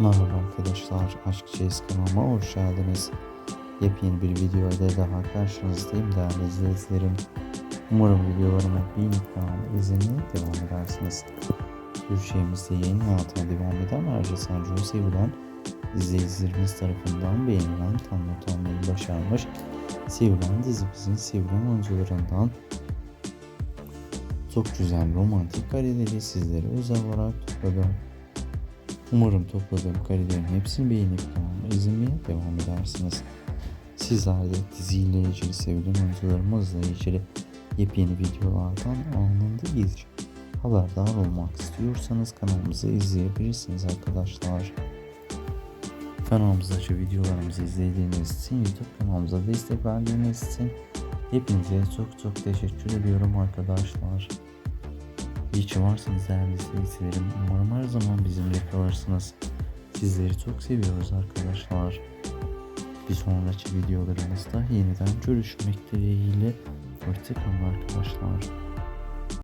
Merhaba arkadaşlar, Aşk Çeyiz kanalıma hoş geldiniz. Yepyeni bir video ile daha karşınızdayım değerli izleyicilerim. Umarım videolarımı beğenip kanalıma izlemeye devam edersiniz. Türkçemizde yayın hayatına devam eden ayrıca Sancu sevilen izleyicilerimiz tarafından beğenilen almayı başarmış. Sevilen dizimizin sevilen oyuncularından çok güzel romantik kareleri sizlere özel olarak topladım. Umarım topladığım karelerin hepsini beğenip kanalıma izlemeye devam edersiniz. Sizler de diziyle ilgili sevilen oyuncularımızla ilgili yepyeni videolardan anında ilgili haberdar olmak istiyorsanız kanalımızı izleyebilirsiniz arkadaşlar. Kanalımızdaki videolarımızı izlediğiniz için YouTube kanalımıza destek verdiğiniz için hepinize çok çok teşekkür ediyorum arkadaşlar. İyi ki varsınız değerli izleyicilerim. Zaman bizimle kalırsınız. Sizleri çok seviyoruz arkadaşlar. Bir sonraki videolarımızda yeniden görüşmek dileğiyle. Hoşçakalın arkadaşlar.